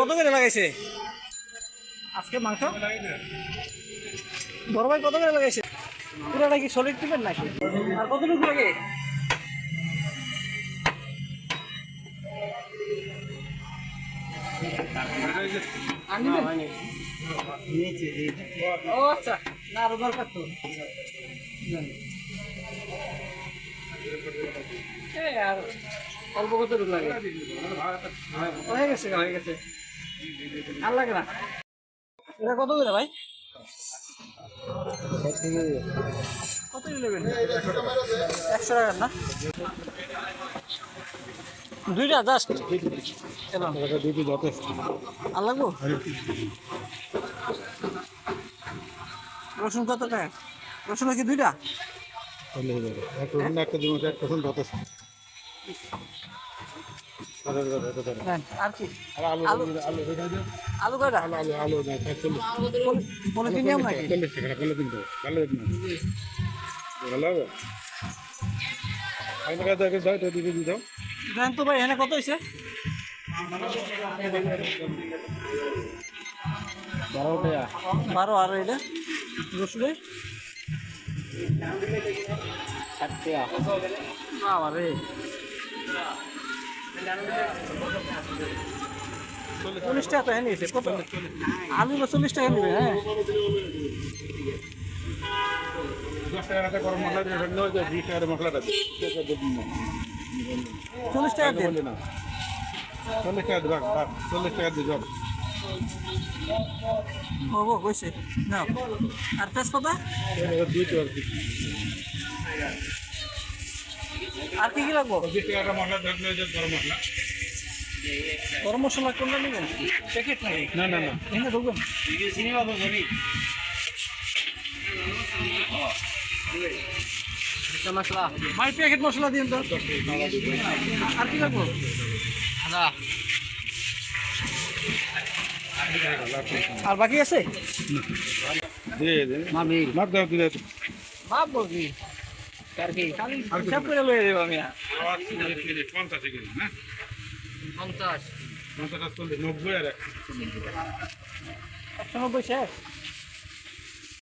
কত করে লাগাইছে? আজকে মাংস? বড় ভাই কত করে লাগাইছে? পুরোটা কি সলিড টিপের নাকি? আর কতটুকু লাগে? ও আচ্ছা না আরও দরকার তো লাগে? হয়ে গেছে হয়ে গেছে। আর লাগে না। এটা কত করে ভাই? কত নেবেন? একশো টাকার না? দুইটা জাস্ট? লাগবো? রসুন কত টাকা? রসুন কি দুইটা? চলে যাবে এক রকম একটা যথেষ্ট আলু আলু নাকি চল্লিশ টাকা তো ভালো ভালো হবে আমি কাছে আগে যাই তো দিকে দিতে দেন তো ভাই এখানে কত হয়েছে বারো টাকা বারো আর এটা রসুনের ষাট টাকা বাবা রে চল্লিশ টাকা তো হ্যাঁ নিয়েছে কত? আলু তো চল্লিশ টাকা নেবে হ্যাঁ? দশ টাকা একটা গরম মশলা দিয়ে ফেললে ওই যে বিশ টাকার মশলাটা দিই চল্লিশ টাকা দিন। বললি না চল্লিশ টাকা দিবা চল্লিশ টাকা দিয়ে যাও ও গো কইছে না আর তেজপাতা? দুইটো আর কি আর কি কি লাগবো? গরম মশলা। কোনটা নেবেন প্যাকেট নাকি? না না না। এখানে ঢুকবেন। মশলা। ভাই প্যাকেট মশলা দিন তো। আর কি লাগবো? আর বাকি আছে? মাপ দাও আর কি? হিসাব করে লয়ে দেবো আমি পঞ্চাশ। পঞ্চাশ পঞ্চাশ চল্লিশ নব্বই আর এক একশো নব্বই শেষ